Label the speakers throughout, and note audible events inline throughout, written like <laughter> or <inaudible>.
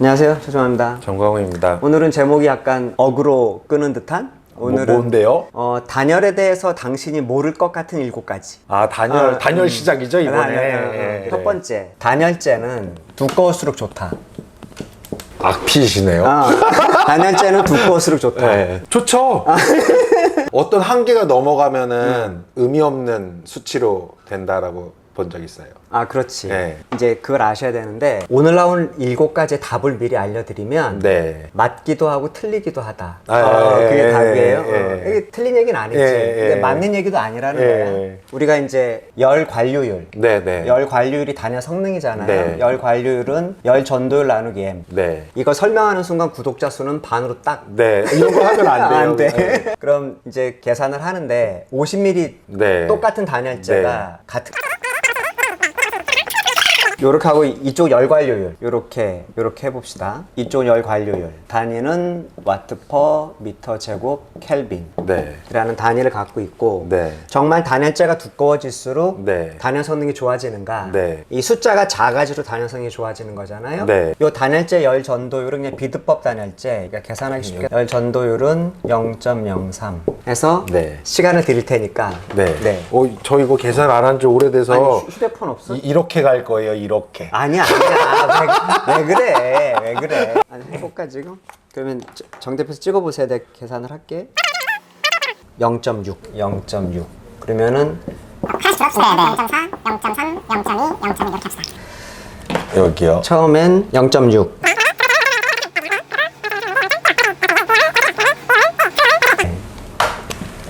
Speaker 1: 안녕하세요. 최종합니다.
Speaker 2: 정광훈입니다.
Speaker 1: 오늘은 제목이 약간 어그로 끄는 듯한? 오늘은
Speaker 2: 뭐, 뭔데요?
Speaker 1: 어, 단열에 대해서 당신이 모를 것 같은 일곱 가지.
Speaker 2: 아 단열
Speaker 1: 아,
Speaker 2: 단열
Speaker 1: 음.
Speaker 2: 시작이죠 이번에.
Speaker 1: 단열, 어, 어. 첫 번째, 단열재는 두꺼울수록 좋다.
Speaker 2: 악피시네요.
Speaker 1: 아, <laughs> 단열재는 두꺼울수록 좋다.
Speaker 2: 네. 좋죠. <laughs> 어떤 한계가 넘어가면은 의미 없는 수치로 된다라고 본 적 있어요.
Speaker 1: 아, 그렇지.
Speaker 2: 네.
Speaker 1: 이제 그걸 아셔야 되는데 오늘 나온 일곱 가지 답을 미리 알려드리면
Speaker 2: 네.
Speaker 1: 맞기도 하고 틀리기도 하다.
Speaker 2: 아,
Speaker 1: 어,
Speaker 2: 예,
Speaker 1: 그게
Speaker 2: 예,
Speaker 1: 답이에요.
Speaker 2: 예,
Speaker 1: 어,
Speaker 2: 예.
Speaker 1: 이게 틀린 얘기는 아니지.
Speaker 2: 예,
Speaker 1: 근데
Speaker 2: 예.
Speaker 1: 맞는 얘기도 아니라는
Speaker 2: 예.
Speaker 1: 거야. 우리가 이제 열 관료율.
Speaker 2: 네 네.
Speaker 1: 열 관료율이 단열 성능이잖아요.
Speaker 2: 네.
Speaker 1: 열 관료율은 열 전도율 나누기 m.
Speaker 2: 네.
Speaker 1: 이거 설명하는 순간 구독자 수는 반으로 딱.
Speaker 2: 네. 이런 거 하면 안 돼요.
Speaker 1: 안 돼.
Speaker 2: 네. <laughs>
Speaker 1: 그럼 이제 계산을 하는데 50ml
Speaker 2: 네.
Speaker 1: 똑같은 단열재가 같은 요렇게 하고 이쪽 열 관료율 요렇게 요렇게 해봅시다 이쪽 열 관료율 단위는 와트 퍼 미터 제곱 켈빈
Speaker 2: 네.
Speaker 1: 라는 단위를 갖고 있고
Speaker 2: 네.
Speaker 1: 정말 단열재가 두꺼워질수록
Speaker 2: 네.
Speaker 1: 단열 성능이 좋아지는가
Speaker 2: 네.
Speaker 1: 이 숫자가 작아질수록 단열 성능이 좋아지는 거잖아요
Speaker 2: 네.
Speaker 1: 요 단열재 열 전도율은 그냥 비드법 단열재 그러니까 계산하기 쉽게 열 전도율은 0.03 해서
Speaker 2: 네.
Speaker 1: 시간을 드릴 테니까
Speaker 2: 네.
Speaker 1: 네.
Speaker 2: 어, 저 이거 계산 안 한 지 오래돼서
Speaker 1: 아니 휴- 휴대폰 없어?
Speaker 2: 이, 이렇게 갈 거예요. 이렇게.
Speaker 1: 아니야 아니야 왜, 왜 그래 왜 그래 아니 해볼까 지금? 그러면 저- 정 대표에서 찍어보세요 내가 계산을 할게 0.6 0.6 그러면은.
Speaker 3: 네, 0.4, 0.3, 0.2, 0.2 이렇게 합시다.
Speaker 2: 여기요.
Speaker 1: 처음엔 0.6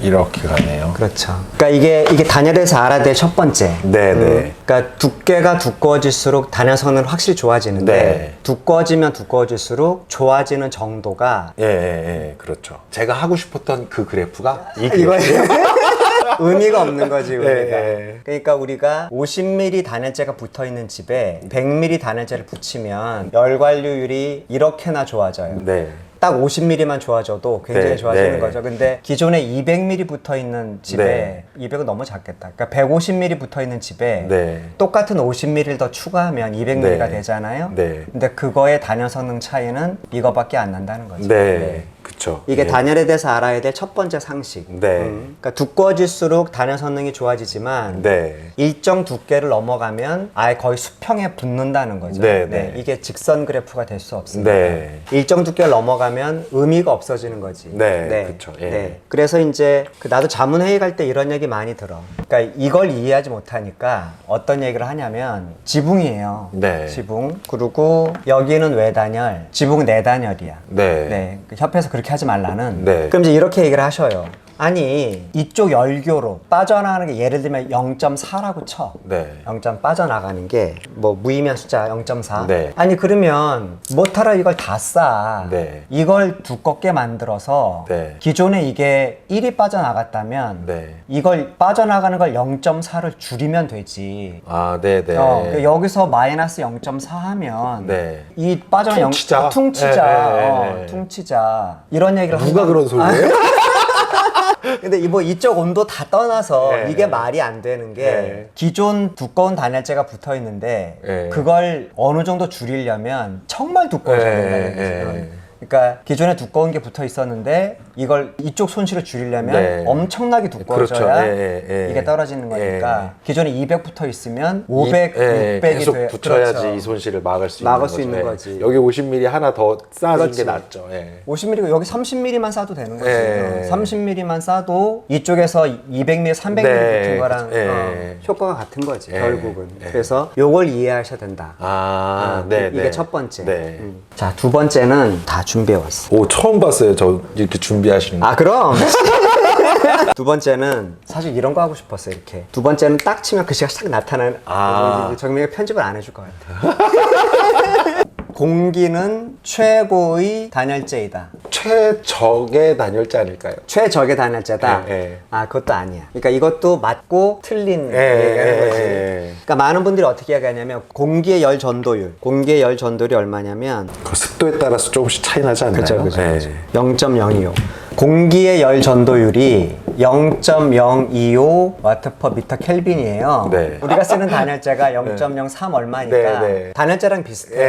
Speaker 2: 이렇게 가네요.
Speaker 1: 그렇죠 그러니까 이게 이게 단열에서 알아야 될 첫 번째
Speaker 2: 네, 네.
Speaker 1: 그러니까 두께가 두꺼워질수록 단열 성능은 확실히 좋아지는데
Speaker 2: 네.
Speaker 1: 두꺼워지면 두꺼워질수록 좋아지는 정도가
Speaker 2: 예, 예, 예, 그렇죠. 제가 하고 싶었던 그 그래프가 이 그래프.
Speaker 1: 이거 <laughs> 의미가 없는 거지 우리가.
Speaker 2: 예.
Speaker 1: 그러니까 우리가 50ml 단열재가 붙어 있는 집에 100ml 단열재를 붙이면 열관료율이 이렇게나 좋아져요.
Speaker 2: 네.
Speaker 1: 딱 50ml만 좋아져도 굉장히
Speaker 2: 네,
Speaker 1: 좋아지는
Speaker 2: 네.
Speaker 1: 거죠. 근데 기존에 200ml 붙어 있는 집에
Speaker 2: 네.
Speaker 1: 200은 너무 작겠다. 그러니까 150ml 붙어 있는 집에
Speaker 2: 네.
Speaker 1: 똑같은 50ml를 더 추가하면 200ml가
Speaker 2: 네.
Speaker 1: 되잖아요.
Speaker 2: 네.
Speaker 1: 근데 그거의 단열 성능 차이는 이거밖에 안 난다는 거죠.
Speaker 2: 네. 그쵸.
Speaker 1: 이게
Speaker 2: 예.
Speaker 1: 단열에 대해서 알아야 될 첫 번째 상식.
Speaker 2: 네.
Speaker 1: 음. 그러니까 두꺼워질수록 단열 성능이 좋아지지만
Speaker 2: 네.
Speaker 1: 일정 두께를 넘어가면 아예 거의 수평에 붙는다는 거죠.
Speaker 2: 네, 네.
Speaker 1: 이게 직선 그래프가 될 수 없습니다.
Speaker 2: 네.
Speaker 1: 일정 두께를 넘어가면 의미가 없어지는 거지.
Speaker 2: 네, 그쵸. 예.
Speaker 1: 네. 그래서 이제 그 나도 자문 회의 갈 때 이런 얘기 많이 들어. 그러니까 이걸 이해하지 못하니까 어떤 얘기를 하냐면 지붕이에요.
Speaker 2: 네.
Speaker 1: 지붕. 그리고 여기는 외단열, 지붕 내단열이야.
Speaker 2: 네.
Speaker 1: 네. 그 협회에서 그렇게 하지 말라는.
Speaker 2: 네.
Speaker 1: 그럼 이제 이렇게 얘기를 하셔요. 아니 이쪽 열교로 빠져나가는 게 예를 들면 0.4라고 쳐.
Speaker 2: 네.
Speaker 1: 0점 빠져나가는 게 뭐 무의미한 숫자 0.4.
Speaker 2: 네.
Speaker 1: 아니 그러면 못하러 이걸 다 싸.
Speaker 2: 네.
Speaker 1: 이걸 두껍게 만들어서
Speaker 2: 네.
Speaker 1: 기존에 이게 1이 빠져나갔다면
Speaker 2: 네.
Speaker 1: 이걸 빠져나가는 걸 0.4를 줄이면 되지.
Speaker 2: 아, 네, 네.
Speaker 1: 어, 그러니까 여기서 마이너스 0.4 하면
Speaker 2: 네.
Speaker 1: 이 빠져나간 영-
Speaker 2: 퉁치자.
Speaker 1: 어, 퉁치자.
Speaker 2: 네, 네, 네,
Speaker 1: 어,
Speaker 2: 네.
Speaker 1: 퉁치자. 이런 얘기를
Speaker 2: 누가
Speaker 1: 한다-
Speaker 2: 그런 소리예요? <laughs>
Speaker 1: 근데 이 뭐 이쪽 온도 다 떠나서
Speaker 2: 네.
Speaker 1: 이게 말이 안 되는 게
Speaker 2: 네.
Speaker 1: 기존 두꺼운 단열재가 붙어 있는데
Speaker 2: 네.
Speaker 1: 그걸 어느 정도 줄이려면 정말 두꺼워져야
Speaker 2: 네,
Speaker 1: 된다는
Speaker 2: 네.
Speaker 1: 거죠. 그러니까 기존에 두꺼운 게 붙어 있었는데 이걸 이쪽 손실을 줄이려면
Speaker 2: 네.
Speaker 1: 엄청나게 두꺼워져야
Speaker 2: 그렇죠. 예, 예, 예.
Speaker 1: 이게 떨어지는 거니까 기존에 200 붙어 있으면 500,
Speaker 2: 이- 예,
Speaker 1: 600이
Speaker 2: 계속
Speaker 1: 돼.
Speaker 2: 붙여야지
Speaker 1: 그렇죠.
Speaker 2: 이 손실을 막을 수
Speaker 1: 막을
Speaker 2: 있는
Speaker 1: 수
Speaker 2: 거죠.
Speaker 1: 있는
Speaker 2: 예.
Speaker 1: 거지.
Speaker 2: 여기 50mm 하나 더 쌓아준
Speaker 1: 그렇지.
Speaker 2: 게 낫죠. 예.
Speaker 1: 50mm고 여기 30mm만 싸도 되는 거지.
Speaker 2: 예.
Speaker 1: 30mm만 싸도 이쪽에서 200mm, 300mm
Speaker 2: 네.
Speaker 1: 붙은 거랑
Speaker 2: 예.
Speaker 1: 어, 효과가 같은 거지
Speaker 2: 예.
Speaker 1: 결국은.
Speaker 2: 예.
Speaker 1: 그래서 요걸 이해하셔야 된다.
Speaker 2: 아,
Speaker 1: 어,
Speaker 2: 네,
Speaker 1: 이게
Speaker 2: 네.
Speaker 1: 첫 번째.
Speaker 2: 네.
Speaker 1: 음. 자, 두 번째는 다 준비해 왔어.
Speaker 2: 오, 처음 봤어요. 저 이렇게 준비하시는 거.
Speaker 1: 아, 그럼. <laughs> 두 번째는 사실 이런 거 하고 싶었어 이렇게. 두 번째는 딱 치면 글씨가 싹 나타나는.
Speaker 2: 아.
Speaker 1: 아. 정민이가 편집을 안 해줄 것 같아. <laughs> 공기는 최고의 단열재이다.
Speaker 2: 최적의 단열재 아닐까요?
Speaker 1: 최적의 단열재다.
Speaker 2: 예, 예.
Speaker 1: 아 그것도 아니야. 그러니까 이것도 맞고 틀린
Speaker 2: 예,
Speaker 1: 얘기하는
Speaker 2: 예,
Speaker 1: 거지.
Speaker 2: 예.
Speaker 1: 그러니까 많은 분들이 어떻게 얘기하냐면 공기의 열 전도율. 공기의 열 전도율이 얼마냐면
Speaker 2: 그 습도에 따라서 조금씩 차이 나지 않나요?
Speaker 1: 그죠, 그죠,
Speaker 2: 예.
Speaker 1: 그죠. 0.025. 공기의 열 전도율이 0.025 와트 퍼 미터 켈빈이에요.
Speaker 2: 네.
Speaker 1: 우리가 쓰는 단열재가 <laughs> 0.03 얼마니까
Speaker 2: 네, 네.
Speaker 1: 단열재랑
Speaker 2: 예,
Speaker 1: 비슷해.
Speaker 2: 예,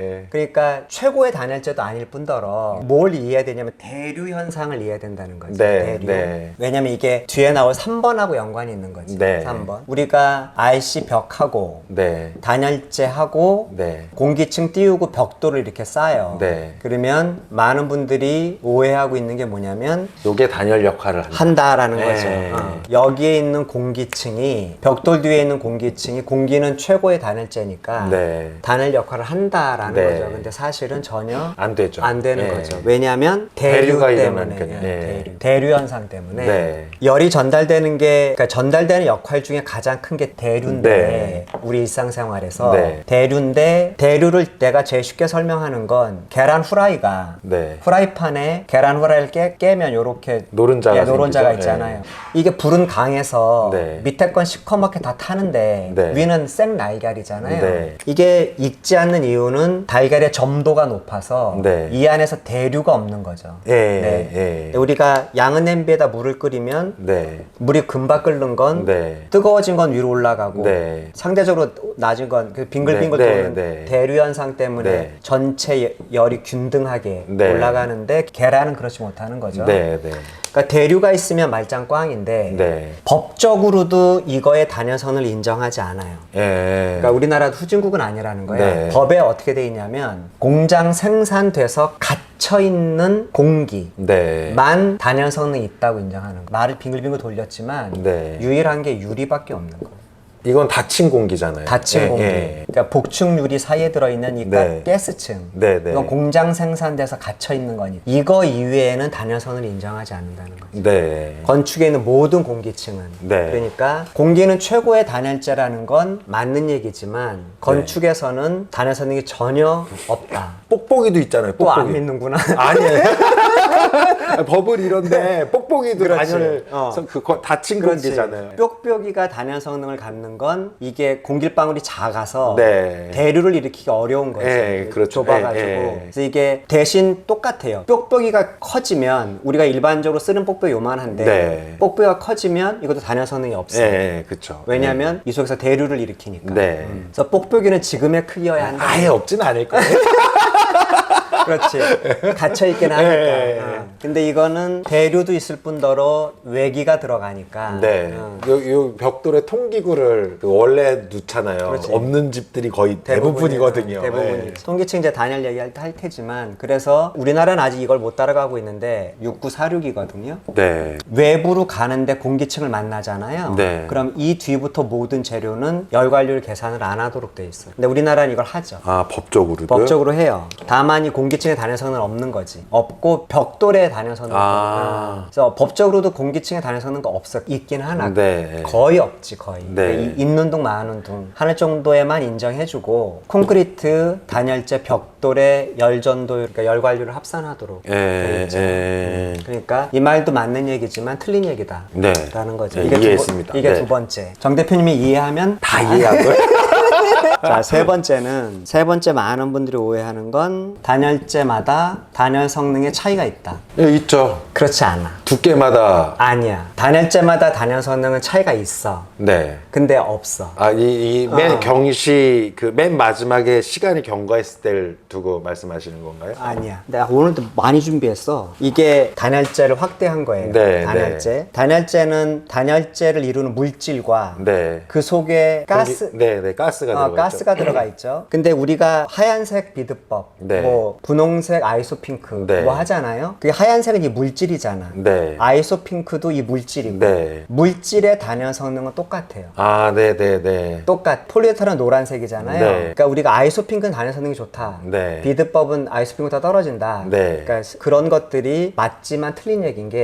Speaker 2: 예.
Speaker 1: 그러니까 최고의 단열재도 아닐 뿐더러 뭘 이해해야 되냐면 대류 현상을 이해해야 된다는 거지.
Speaker 2: 네,
Speaker 1: 대류.
Speaker 2: 네.
Speaker 1: 왜냐면 이게 뒤에 나올 3번하고 연관이 있는 거지.
Speaker 2: 네.
Speaker 1: 3번. 우리가 RC 벽하고
Speaker 2: 네.
Speaker 1: 단열재하고
Speaker 2: 네.
Speaker 1: 공기층 띄우고 벽돌을 이렇게 쌓아요.
Speaker 2: 네.
Speaker 1: 그러면 많은 분들이 오해하고 있는 게 뭐냐면
Speaker 2: 요게 단열 역할을 한다.
Speaker 1: 한다 라는
Speaker 2: 네.
Speaker 1: 거죠. 어. 여기에 있는 공기층이 벽돌 뒤에 있는 공기층이 공기는 최고의 단열재니까
Speaker 2: 네.
Speaker 1: 단열 역할을 한다라는
Speaker 2: 네.
Speaker 1: 거죠. 근데 사실은 전혀
Speaker 2: 안 되죠.
Speaker 1: 안 되는
Speaker 2: 네.
Speaker 1: 거죠. 왜냐하면 대류
Speaker 2: 대류가
Speaker 1: 때문에
Speaker 2: 일어나니까요.
Speaker 1: 예,
Speaker 2: 네.
Speaker 1: 대류. 대류 현상 때문에
Speaker 2: 네.
Speaker 1: 열이 전달되는 게 그러니까 전달되는 역할 중에 가장 큰 게 대류인데
Speaker 2: 네.
Speaker 1: 우리 일상생활에서
Speaker 2: 네.
Speaker 1: 대류인데 대류를 내가 제일 쉽게 설명하는 건 계란 후라이가
Speaker 2: 네.
Speaker 1: 프라이팬에 계란 후라이를 깨, 깨면 요렇게
Speaker 2: 노른자가
Speaker 1: 예, 노른자가
Speaker 2: 생기죠?
Speaker 1: 있잖아요. 이게 불은 강해서
Speaker 2: 네.
Speaker 1: 밑에 건 시커멓게 다 타는데
Speaker 2: 네.
Speaker 1: 위는 생 날갈이잖아요.
Speaker 2: 네.
Speaker 1: 이게 익지 않는 이유는 달걀의 점도가 높아서
Speaker 2: 네.
Speaker 1: 이 안에서 대류가 없는 거죠.
Speaker 2: 예,
Speaker 1: 네.
Speaker 2: 예.
Speaker 1: 우리가 양은 냄비에다 물을 끓이면
Speaker 2: 네.
Speaker 1: 물이 금방 끓는 건
Speaker 2: 네.
Speaker 1: 뜨거워진 건 위로 올라가고
Speaker 2: 네.
Speaker 1: 상대적으로 낮은 건 그 빙글빙글
Speaker 2: 네,
Speaker 1: 도는
Speaker 2: 네.
Speaker 1: 대류 현상 때문에
Speaker 2: 네.
Speaker 1: 전체 여- 열이 균등하게
Speaker 2: 네.
Speaker 1: 올라가는데 계란은 그렇지 못하는 거죠.
Speaker 2: 네, 네.
Speaker 1: 그러니까 대류가 있으면 말짱 꽝인데
Speaker 2: 네.
Speaker 1: 법적으로도 이거의 단연선을 인정하지 않아요.
Speaker 2: 예.
Speaker 1: 그러니까 우리나라도 후진국은 아니라는 거예요.
Speaker 2: 네.
Speaker 1: 법에 어떻게 돼 있냐면 공장 생산돼서 갇혀 있는 공기
Speaker 2: 네.
Speaker 1: 만 단연성이 있다고 인정하는 거. 말을 빙글빙글 돌렸지만
Speaker 2: 네.
Speaker 1: 유일한 게 유리밖에 없는 거.
Speaker 2: 이건 닫힌 공기잖아요.
Speaker 1: 닫힌
Speaker 2: 예,
Speaker 1: 공기.
Speaker 2: 예.
Speaker 1: 그러니까 복층 유리 사이에 들어있는 이 가-
Speaker 2: 네.
Speaker 1: 가스층.
Speaker 2: 네, 네.
Speaker 1: 이건 공장 생산돼서 갇혀 있는 거니. 이거 이외에는 단연선을 인정하지 않는다는 거죠.
Speaker 2: 네.
Speaker 1: 건축에 있는 모든 공기층은
Speaker 2: 네.
Speaker 1: 그러니까 공기는 최고의 단열재라는 건 맞는 얘기지만 건축에서는 단열선이 전혀 없다.
Speaker 2: 뽁뽁이도 있잖아요.
Speaker 1: 또 안
Speaker 2: 뽁뽁이.
Speaker 1: 믿는구나.
Speaker 2: 아니에요. <laughs> 법을 이런데 뽁뽁이도
Speaker 1: 그렇지.
Speaker 2: 단열
Speaker 1: 어.
Speaker 2: 그 거- 닫힌
Speaker 1: 그렇지.
Speaker 2: 공기잖아요.
Speaker 1: 뾱뾱이가 단열 성능을 갖는 건 이게 공길방울이 작아서
Speaker 2: 네.
Speaker 1: 대류를 일으키기 어려운 거죠.
Speaker 2: 예, 그렇죠.
Speaker 1: 좁아가지고.
Speaker 2: 예, 예.
Speaker 1: 그래서 이게 대신 똑같아요. 뾱뾱이가 커지면 우리가 일반적으로 쓰는 뽁뽁이 요만한데
Speaker 2: 네.
Speaker 1: 뽁뽁이가 커지면 이것도 단열 성능이 없어요.
Speaker 2: 예, 그렇죠.
Speaker 1: 왜냐하면 이 속에서 대류를 일으키니까.
Speaker 2: 네.
Speaker 1: 그래서 뽁뽁이는 지금의 크기여야 한다.
Speaker 2: 아예 없진 않을 거예요. <laughs>
Speaker 1: 그렇지. 갇혀 있긴 하니까.
Speaker 2: 예, 예.
Speaker 1: 어. 근데 이거는 대류도 있을 뿐더러 외기가 들어가니까.
Speaker 2: 네.
Speaker 1: 어.
Speaker 2: 요, 요 벽돌에 통기구를 그 원래 넣잖아요.
Speaker 1: 그렇지.
Speaker 2: 없는 집들이 거의 대부분이거든요.
Speaker 1: 대부분이.
Speaker 2: 예.
Speaker 1: 통기층 이제 단열 얘기할 때 할 테지만 그래서 우리나라는 아직 이걸 못 따라가고 있는데 6946이거든요.
Speaker 2: 네.
Speaker 1: 외부로 가는데 공기층을 만나잖아요.
Speaker 2: 네.
Speaker 1: 그럼 이 뒤부터 모든 재료는 열관리를 계산을 안 하도록 돼 있어요. 근데 우리나라는 이걸 하죠.
Speaker 2: 아, 법적으로도.
Speaker 1: 법적으로 해요. 다만 이 공기 층의 단열성은 없는 거지. 없고 벽돌의 단열성은
Speaker 2: 아.
Speaker 1: 없거든. 그래서 법적으로도 공기층의 단열성은 없어. 있긴 하나.
Speaker 2: 네.
Speaker 1: 거의 없지 거의.
Speaker 2: 네.
Speaker 1: 그러니까 이- 있는 둥 마는 둥 하는 정도에만 인정해주고 콘크리트 단열재 벽돌의 열전도 그러니까 열관리를 합산하도록.
Speaker 2: 예,
Speaker 1: 돼 있죠.
Speaker 2: 예.
Speaker 1: 그러니까 이 말도 맞는 얘기지만 틀린 얘기다.
Speaker 2: 네.
Speaker 1: 라는 거죠.
Speaker 2: 네,
Speaker 1: 이게 두 번-
Speaker 2: 이해했습니다.
Speaker 1: 이게
Speaker 2: 네.
Speaker 1: 두 번째. 정 대표님이 이해하면
Speaker 2: 다 이해하고요. <laughs>
Speaker 1: 자, 세 번째는 세 번째 많은 분들이 오해하는 건 단열재마다 단열 성능의 차이가 있다.
Speaker 2: 예, 있죠.
Speaker 1: 그렇지 않아.
Speaker 2: 두께마다.
Speaker 1: 아니야. 단열재마다 단열 성능은 차이가 있어.
Speaker 2: 네.
Speaker 1: 근데 없어.
Speaker 2: 아, 이, 이맨
Speaker 1: 어.
Speaker 2: 경시, 그 맨 마지막에 시간이 경과했을 때를 두고 말씀하시는 건가요?
Speaker 1: 아니야. 내가 오늘도 많이 준비했어. 이게 단열재를 확대한 거예요.
Speaker 2: 네,
Speaker 1: 단열재. 단열재는 단열재를 이루는 물질과
Speaker 2: 네.
Speaker 1: 그 속에 가스
Speaker 2: 공기- 네, 네, 가스가
Speaker 1: 어,
Speaker 2: 들어가
Speaker 1: 가스가 들어가 있죠. 근데 우리가 하얀색 비드법,
Speaker 2: 네.
Speaker 1: 뭐 분홍색 아이소핑크
Speaker 2: 네.
Speaker 1: 뭐 하잖아요. 그 하얀색은 이 물질이잖아.
Speaker 2: 네.
Speaker 1: 아이소핑크도 이 물질이고
Speaker 2: 네.
Speaker 1: 물질의 단열 성능은 똑같아요.
Speaker 2: 아, 네, 네, 네.
Speaker 1: 똑같. 폴리에스테르는 노란색이잖아요.
Speaker 2: 네.
Speaker 1: 그러니까 우리가 아이소핑크는 단열 성능이 좋다.
Speaker 2: 네.
Speaker 1: 비드법은 아이소핑크보다 떨어진다.
Speaker 2: 네.
Speaker 1: 그러니까 그런 것들이 맞지만 틀린 얘기인 게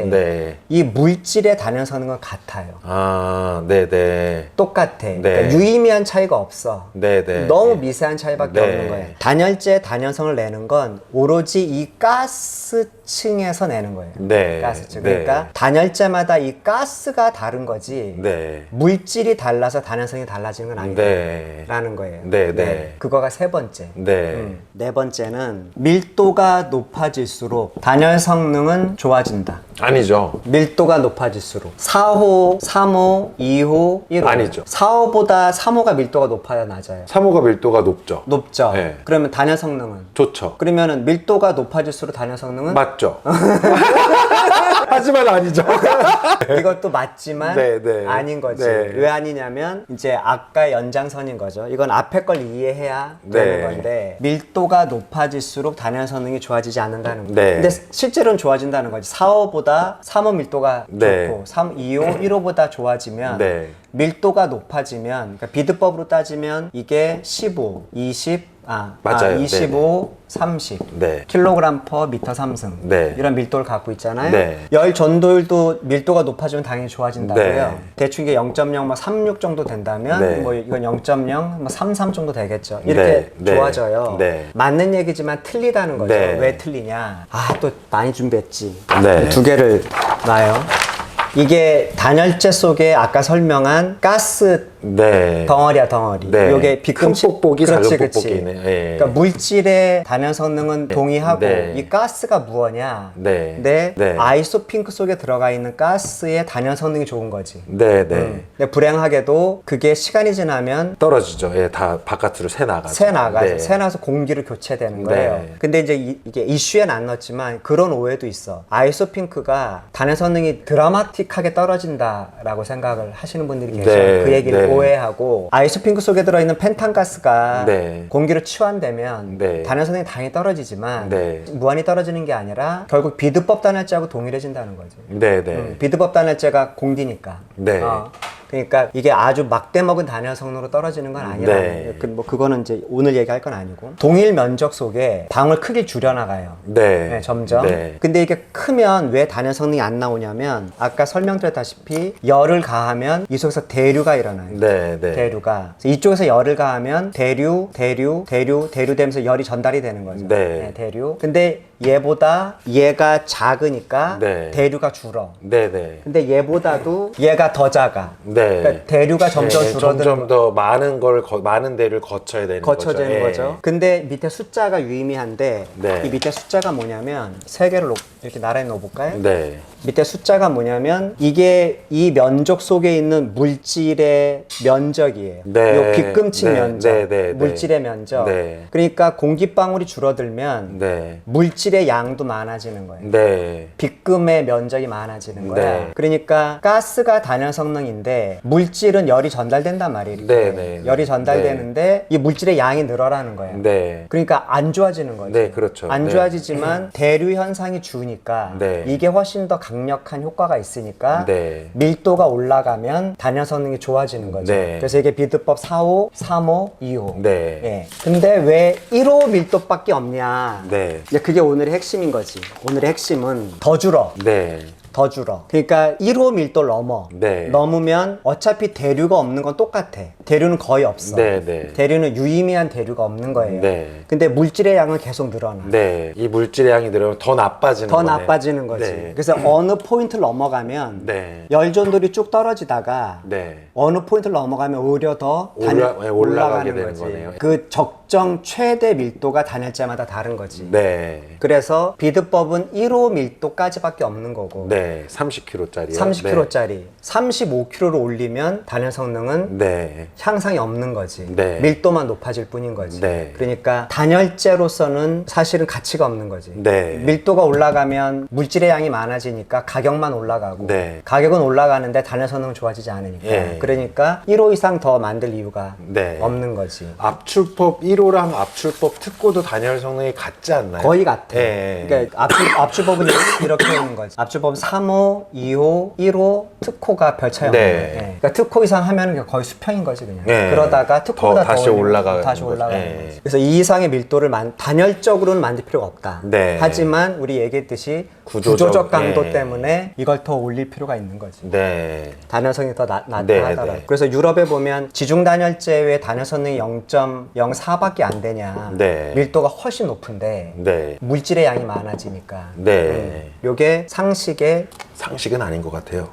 Speaker 1: 이
Speaker 2: 네.
Speaker 1: 물질의 단열 성능은 같아요.
Speaker 2: 아, 네, 네.
Speaker 1: 똑같아.
Speaker 2: 네.
Speaker 1: 그러니까 유의미한 차이가 없어. 없어.
Speaker 2: 네, 네.
Speaker 1: 너무
Speaker 2: 네.
Speaker 1: 미세한 차이밖에
Speaker 2: 네.
Speaker 1: 없는 거예요. 단열재 단열성을 내는 건 오로지 이 가스층에서 내는 거예요.
Speaker 2: 네.
Speaker 1: 가스층.
Speaker 2: 네.
Speaker 1: 그러니까 단열재마다 이 가스가 다른 거지.
Speaker 2: 네.
Speaker 1: 물질이 달라서 단열성이 달라지는 건 아니다.
Speaker 2: 네.
Speaker 1: 라는 거예요.
Speaker 2: 네, 네.
Speaker 1: 그거가 세 번째.
Speaker 2: 네.
Speaker 1: 음. 네 번째는 밀도가 높아질수록 단열 성능은 좋아진다.
Speaker 2: 아니죠.
Speaker 1: 밀도가 높아질수록 4호, 3호, 2호, 1호
Speaker 2: 아니죠.
Speaker 1: 4호보다 3호가 밀도가 높아야 낮아요.
Speaker 2: 3호가 밀도가 높죠.
Speaker 1: 높죠.
Speaker 2: 네.
Speaker 1: 그러면 단열 성능은
Speaker 2: 좋죠.
Speaker 1: 그러면은 밀도가 높아질수록 단열 성능은
Speaker 2: 맞죠. <laughs> 하지만 아니죠. <laughs>
Speaker 1: 이것도 맞지만
Speaker 2: 네, 네.
Speaker 1: 아닌 거지.
Speaker 2: 네.
Speaker 1: 왜 아니냐면 이제 아까 연장선인 거죠. 이건 앞에 걸 이해해야 되는
Speaker 2: 네.
Speaker 1: 건데 밀도가 높아질수록 단열 성능이 좋아지지 않는다는 거.
Speaker 2: 네.
Speaker 1: 근데 실제로는 좋아진다는 거지. 4호보다 3호 밀도가
Speaker 2: 네.
Speaker 1: 좋고 3, 2호, 1호보다 좋아지면
Speaker 2: 네.
Speaker 1: 밀도가 높아지면 그러니까 비드법으로 따지면 이게 15, 20, 아,
Speaker 2: 맞아요.
Speaker 1: 아 25, 30
Speaker 2: 네.
Speaker 1: 킬로그램 퍼 미터 삼승
Speaker 2: 네.
Speaker 1: 이런 밀도를 갖고 있잖아요.
Speaker 2: 네.
Speaker 1: 열 전도율도 밀도가 높아지면 당연히 좋아진다고요.
Speaker 2: 네.
Speaker 1: 대충 이게 0.0, 뭐36 정도 된다면
Speaker 2: 네.
Speaker 1: 뭐 이건 0.0, 뭐33 정도 되겠죠. 이렇게
Speaker 2: 네. 네.
Speaker 1: 좋아져요.
Speaker 2: 네.
Speaker 1: 맞는 얘기지만 틀리다는 거죠.
Speaker 2: 네.
Speaker 1: 왜 틀리냐? 아 또 많이 준비했지.
Speaker 2: 네.
Speaker 1: 두 개를 놔요. 이게 단열재 속에 아까 설명한 가스
Speaker 2: 네.
Speaker 1: 덩어리야 덩어리.
Speaker 2: 네.
Speaker 1: 요게 비금치
Speaker 2: 큰 뽁뽁이,
Speaker 1: 그렇지, 그렇지.
Speaker 2: 예.
Speaker 1: 그러니까 물질의 단열 성능은 동의하고
Speaker 2: 네.
Speaker 1: 이 가스가 무엇냐?
Speaker 2: 네.
Speaker 1: 근데
Speaker 2: 네.
Speaker 1: 아이소핑크 속에 들어가 있는 가스의 단열 성능이 좋은 거지.
Speaker 2: 네, 네.
Speaker 1: 음. 근데 불행하게도 그게 시간이 지나면
Speaker 2: 떨어지죠. 예, 다 바깥으로 새 나가죠.
Speaker 1: 새 나가죠.
Speaker 2: 네.
Speaker 1: 새 나서 공기로 교체되는 거예요.
Speaker 2: 네.
Speaker 1: 근데 이제 이, 게 이슈에는 안 넣었지만 그런 오해도 있어. 아이소핑크가 단열 성능이 드라마틱하게 떨어진다라고 생각을 하시는 분들이 계셔.
Speaker 2: 네,
Speaker 1: 그 얘기를
Speaker 2: 네.
Speaker 1: 오해하고 아이소핑크 속에 들어있는 펜탄가스가
Speaker 2: 네.
Speaker 1: 공기로 치환되면
Speaker 2: 네.
Speaker 1: 성능이 당연히 떨어지지만
Speaker 2: 네.
Speaker 1: 무한히 떨어지는 게 아니라 결국 비드법 단열재하고 동일해진다는 거지.
Speaker 2: 네, 네.
Speaker 1: 음, 비드법 단열재가 공디니까.
Speaker 2: 네.
Speaker 1: 어. 그러니까 이게 아주 막대 먹은 단열 성능으로 떨어지는 건 아니라
Speaker 2: 네.
Speaker 1: 그, 뭐 그거는 이제 오늘 얘기할 건 아니고 동일 면적 속에 방울 크기를 줄여 나가요.
Speaker 2: 네.
Speaker 1: 네, 점점.
Speaker 2: 네.
Speaker 1: 근데 이게 크면 왜 단열 성능이 안 나오냐면 아까 설명드렸다시피 열을 가하면 이 속에서 대류가 일어나요.
Speaker 2: 네, 네.
Speaker 1: 대류가 그래서 이쪽에서 열을 가하면 대류, 대류, 대류, 대류 되면서 열이 전달이 되는 거죠.
Speaker 2: 네.
Speaker 1: 대류. 근데 얘보다 얘가 작으니까
Speaker 2: 네.
Speaker 1: 대류가 줄어.
Speaker 2: 네, 네.
Speaker 1: 근데 얘보다도 얘가 더 작아.
Speaker 2: 네.
Speaker 1: 그러니까 대류가 점점
Speaker 2: 네,
Speaker 1: 줄어드는
Speaker 2: 점점 더 많은 걸 거- 많은 데를 거쳐야 되는 거죠.
Speaker 1: 되는
Speaker 2: 예.
Speaker 1: 거죠. 근데 밑에 숫자가 유의미한데
Speaker 2: 네.
Speaker 1: 이 밑에 숫자가 뭐냐면 세 개를 놓- 이렇게 나란히 놓아볼까요?
Speaker 2: 네.
Speaker 1: 밑에 숫자가 뭐냐면 이게 이 면적 속에 있는 물질의 면적이에요.
Speaker 2: 네.
Speaker 1: 요 빗금치
Speaker 2: 네.
Speaker 1: 면적,
Speaker 2: 네, 네, 네.
Speaker 1: 물질의 면적.
Speaker 2: 네.
Speaker 1: 그러니까 공기 방울이 줄어들면
Speaker 2: 네.
Speaker 1: 물질 의 양도 많아지는 거예요.
Speaker 2: 네.
Speaker 1: 빗금의 면적이 많아지는 거야.
Speaker 2: 네.
Speaker 1: 그러니까 가스가 단열 성능인데 물질은 열이 전달된단 말이에요. 이렇게.
Speaker 2: 네, 네, 네.
Speaker 1: 열이 전달되는데 이 물질의 양이 늘어나는 거예요.
Speaker 2: 네.
Speaker 1: 그러니까 안 좋아지는 거죠.
Speaker 2: 네, 그렇죠.
Speaker 1: 안
Speaker 2: 네.
Speaker 1: 좋아지지만 대류 현상이 주니까
Speaker 2: 네.
Speaker 1: 이게 훨씬 더 강력한 효과가 있으니까
Speaker 2: 네.
Speaker 1: 밀도가 올라가면 단열 성능이 좋아지는 거죠.
Speaker 2: 네.
Speaker 1: 그래서 이게 비드법 4호, 3호, 2호.
Speaker 2: 네.
Speaker 1: 예. 근데 왜 1호 밀도밖에 없냐?
Speaker 2: 네.
Speaker 1: 이제 그게 오 늘의 핵심인 거지. 오늘의 핵심은 더 줄어.
Speaker 2: 네.
Speaker 1: 더 줄어. 그러니까 1호 밀도를 넘어.
Speaker 2: 네.
Speaker 1: 넘으면 어차피 대류가 없는 건 똑같아. 대류는 거의 없어.
Speaker 2: 네, 네.
Speaker 1: 대류는 유의미한 대류가 없는 거예요.
Speaker 2: 네.
Speaker 1: 근데 물질의 양은 계속 늘어나.
Speaker 2: 네. 이 물질의 양이 늘어나면 더 나빠지는
Speaker 1: 더
Speaker 2: 거네요.
Speaker 1: 나빠지는 거지.
Speaker 2: 네.
Speaker 1: 그래서 어느 포인트를 넘어가면
Speaker 2: 네.
Speaker 1: 열 전도율이 쭉 떨어지다가
Speaker 2: 네.
Speaker 1: 어느 포인트를 넘어가면 오히려 더
Speaker 2: 올라-
Speaker 1: 단열-
Speaker 2: 네, 올라가게 되는 거네요.
Speaker 1: 그 적정 최대 밀도가 단열재마다 다른 거지.
Speaker 2: 네.
Speaker 1: 그래서 비드법은 1호 밀도까지밖에 없는 거고
Speaker 2: 네. 30kg짜리요.
Speaker 1: 30kg짜리 35kg로 올리면 단열 성능은
Speaker 2: 네.
Speaker 1: 향상이 없는 거지.
Speaker 2: 네.
Speaker 1: 밀도만 높아질 뿐인 거지.
Speaker 2: 네.
Speaker 1: 그러니까 단열재로서는 사실은 가치가 없는 거지.
Speaker 2: 네.
Speaker 1: 밀도가 올라가면 물질의 양이 많아지니까 가격만 올라가고
Speaker 2: 네.
Speaker 1: 가격은 올라가는데 단열 성능은 좋아지지 않으니까.
Speaker 2: 예.
Speaker 1: 그러니까 1호 이상 더 만들 이유가
Speaker 2: 네.
Speaker 1: 없는 거지.
Speaker 2: 압출법 1호랑 압출법 특고도 단열 성능이 같지 않나요?
Speaker 1: 거의 같아.
Speaker 2: 예.
Speaker 1: 그러니까 압출, 압출법은 이렇게 오는 거지. 압출법은 4호, 3호, 2호, 1호 특호가 별 차이 없는
Speaker 2: 네.
Speaker 1: 거예요. 예. 그러니까 특호 이상 하면 거의 수평인 거지 그냥.
Speaker 2: 네.
Speaker 1: 그러다가 특호보다
Speaker 2: 더 다시
Speaker 1: 올리면
Speaker 2: 올라가는
Speaker 1: 다시
Speaker 2: 거죠.
Speaker 1: 올라가는
Speaker 2: 네.
Speaker 1: 거지. 그래서 이 이상의 밀도를 만, 단열적으로는 만들 필요가 없다.
Speaker 2: 네.
Speaker 1: 하지만 우리 얘기했듯이
Speaker 2: 구조적,
Speaker 1: 구조적, 강도
Speaker 2: 예.
Speaker 1: 때문에 이걸 더 올릴 필요가 있는 거지.
Speaker 2: 네.
Speaker 1: 단열성이 더 나, 낫다
Speaker 2: 네. 네.
Speaker 1: 그래서 유럽에 보면 지중 단열재 왜 단열성이 0.04밖에 안 되냐.
Speaker 2: 네.
Speaker 1: 밀도가 훨씬 높은데
Speaker 2: 네.
Speaker 1: 물질의 양이 많아지니까.
Speaker 2: 네.
Speaker 1: 음. 요게 상식의
Speaker 2: 상식은 아닌 것 같아요.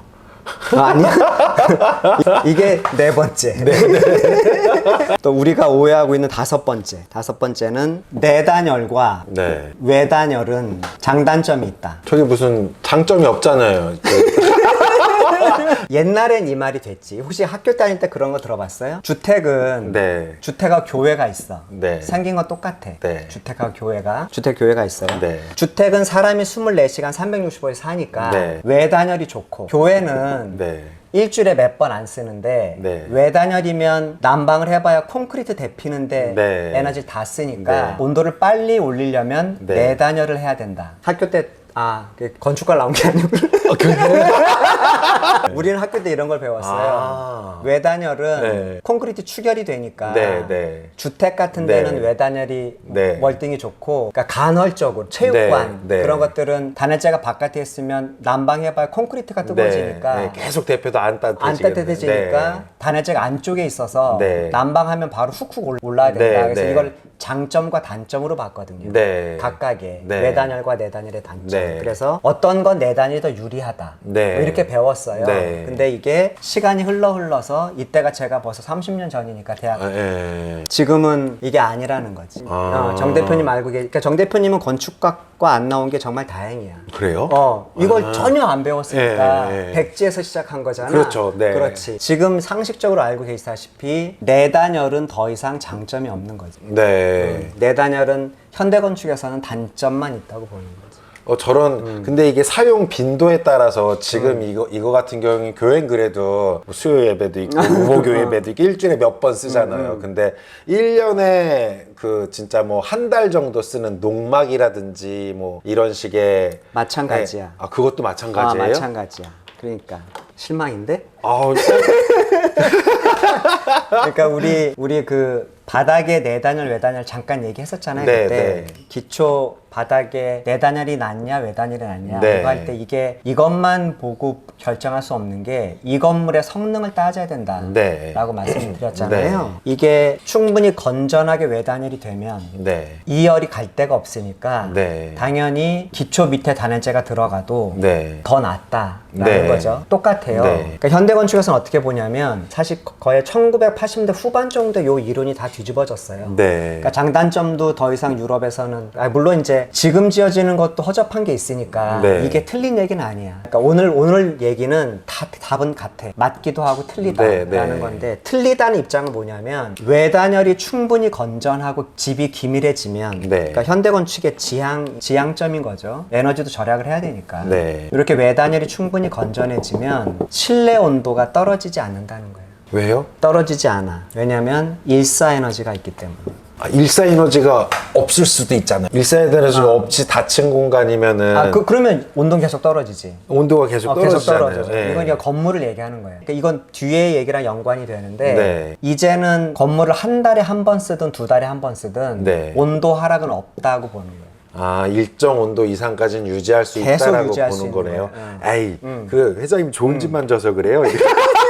Speaker 1: 아, 아니야. <laughs> 이게 네 번째. <laughs> 또 우리가 오해하고 있는 다섯 번째. 다섯 번째는 내단열과
Speaker 2: 네.
Speaker 1: 외단열은 장단점이 있다.
Speaker 2: 저기 무슨 장점이 없잖아요. 그-
Speaker 1: 옛날엔 이 말이 됐지. 혹시 학교 다닐 때 그런 거 들어봤어요? 주택은
Speaker 2: 네.
Speaker 1: 주택하고 교회가 있어.
Speaker 2: 네.
Speaker 1: 생긴 건 똑같아.
Speaker 2: 네.
Speaker 1: 주택하고 교회가. 주택 교회가 있어요.
Speaker 2: 네.
Speaker 1: 주택은 사람이 24시간 365일 사니까
Speaker 2: 네.
Speaker 1: 외단열이 좋고 교회는
Speaker 2: 네.
Speaker 1: 일주일에 몇 번 안 쓰는데
Speaker 2: 네.
Speaker 1: 외단열이면 난방을 해봐야 콘크리트 데피는데
Speaker 2: 네.
Speaker 1: 에너지 다 쓰니까
Speaker 2: 네.
Speaker 1: 온도를 빨리 올리려면
Speaker 2: 네.
Speaker 1: 내단열을 해야 된다. 학교 때 아, 그 건축과 나온 게 아니고. <laughs> 우리는 학교 때 이런 걸 배웠어요.
Speaker 2: 아.
Speaker 1: 외단열은
Speaker 2: 네.
Speaker 1: 콘크리트 추결이 되니까
Speaker 2: 네, 네.
Speaker 1: 주택 같은
Speaker 2: 네.
Speaker 1: 데는 외단열이
Speaker 2: 네.
Speaker 1: 월등히 좋고 그러니까 간헐적으로 체육관
Speaker 2: 네, 네.
Speaker 1: 그런 것들은 단열재가 바깥에 있으면 난방해봐야 콘크리트가 뜨거워지니까
Speaker 2: 네. 네. 계속 대표도 안 따뜻해지겠네.
Speaker 1: 안 따뜻해지니까 단열재가 안쪽에 있어서
Speaker 2: 네.
Speaker 1: 난방하면 바로 훅훅 올- 올라야 된다.
Speaker 2: 네,
Speaker 1: 그래서
Speaker 2: 네.
Speaker 1: 이걸 장점과 단점으로 봤거든요.
Speaker 2: 네.
Speaker 1: 각각의
Speaker 2: 네.
Speaker 1: 외단열과 내단열의 단점.
Speaker 2: 네.
Speaker 1: 그래서 어떤 건 내단열이 더 유리하다.
Speaker 2: 네.
Speaker 1: 뭐 이렇게 배웠어요.
Speaker 2: 네.
Speaker 1: 근데 이게 시간이 흘러 흘러서 이때가 제가 벌써 30년 전이니까 대학
Speaker 2: 아, 예.
Speaker 1: 지금은 이게 아니라는 거지.
Speaker 2: 아.
Speaker 1: 어, 정 대표님 알고 계시. 그러니까 정 대표님은 건축학과 안 나온 게 정말 다행이야.
Speaker 2: 그래요?
Speaker 1: 어, 이걸
Speaker 2: 아.
Speaker 1: 전혀 안 배웠으니까
Speaker 2: 예, 예.
Speaker 1: 백지에서 시작한 거잖아.
Speaker 2: 그렇죠, 네.
Speaker 1: 그렇지. 지금 상식적으로 알고 계시다시피 내단열은 더 이상 장점이 없는 거지.
Speaker 2: 네.
Speaker 1: 내단열은 현대 건축에서는 단점만 있다고 보는 거지.
Speaker 2: 어, 저런,
Speaker 1: 음.
Speaker 2: 근데 이게 사용 빈도에 따라서 지금 이거, 이거 같은 경우는 교회는 그래도 뭐 수요 예배도 있고, <laughs> 무보교 예배도 있고, 일주일에 몇번
Speaker 1: 음,
Speaker 2: 쓰잖아요. 근데 1년에 그 진짜 뭐 한 달 정도 쓰는 농막이라든지 뭐 이런 식의.
Speaker 1: 마찬가지야.
Speaker 2: 네. 아, 그것도
Speaker 1: 아,
Speaker 2: 마찬가지예요?
Speaker 1: 마찬가지야. 그러니까 실망인데?
Speaker 2: 아우, <laughs>
Speaker 1: 그러니까 우리 우리 그 바닥에 내단열 외단열 잠깐 얘기했었잖아요
Speaker 2: 네,
Speaker 1: 그때
Speaker 2: 네.
Speaker 1: 기초 바닥에 내단열이 낫냐 외단열이 낫냐
Speaker 2: 네.
Speaker 1: 이거 할 때 이게 이것만 보고 결정할 수 없는 게 이 건물의 성능을 따져야 된다라고
Speaker 2: 네.
Speaker 1: 말씀드렸잖아요 <laughs> 이게 충분히 건전하게 외단열이 되면
Speaker 2: 네.
Speaker 1: 이열이 갈 데가 없으니까
Speaker 2: 네.
Speaker 1: 당연히 기초 밑에 단열재가 들어가도
Speaker 2: 네.
Speaker 1: 더 낫다라는
Speaker 2: 네.
Speaker 1: 거죠. 똑같아요.
Speaker 2: 네.
Speaker 1: 그러니까 현대 건축에서는 어떻게 보냐면 사실 거의 1980대 후반 정도 요 이론이 다 뒤집어졌어요.
Speaker 2: 네.
Speaker 1: 그러니까 장단점도 더 이상 유럽에서는 아, 물론 이제 지금 지어지는 것도 허접한 게 있으니까
Speaker 2: 네.
Speaker 1: 이게 틀린 얘기는 아니야. 그러니까 오늘 오늘 얘기는 다 답은 같아. 맞기도 하고 틀리다라는
Speaker 2: 네, 네.
Speaker 1: 건데 틀리다는 입장은 뭐냐면 외단열이 충분히 건전하고 집이 기밀해지면
Speaker 2: 네.
Speaker 1: 그러니까 현대 건축의 지향 지향점인 거죠. 에너지도 절약을 해야 되니까.
Speaker 2: 네.
Speaker 1: 이렇게 외단열이 충분히 건전해지면 실내 온도가 떨어지지 않는다는 거예요.
Speaker 2: 왜요?
Speaker 1: 떨어지지 않아. 왜냐면 일사 에너지가 있기 때문에.
Speaker 2: 아, 일사 에너지가 없을 수도 있잖아요. 일사 에너지가 없이 닫힌 공간이면은
Speaker 1: 아, 그, 그러면 온도 계속 떨어지지.
Speaker 2: 온도가 계속
Speaker 1: 어, 계속
Speaker 2: 떨어지잖아요.
Speaker 1: 떨어져.
Speaker 2: 예.
Speaker 1: 이건 그냥 건물을 얘기하는 거예요. 그러니까 이건 뒤에 얘기랑 연관이 되는데
Speaker 2: 네.
Speaker 1: 이제는 건물을 한 달에 한 번 쓰든 두 달에 한 번 쓰든
Speaker 2: 네.
Speaker 1: 온도 하락은 없다고 보는 거예요.
Speaker 2: 아 일정 온도 이상까지는 유지할 수
Speaker 1: 계속
Speaker 2: 있다라고
Speaker 1: 유지할 수
Speaker 2: 보는
Speaker 1: 있는
Speaker 2: 거네요.
Speaker 1: 거예요.
Speaker 2: 에이 그 회장님 좋은 집만 져서 그래요. <laughs>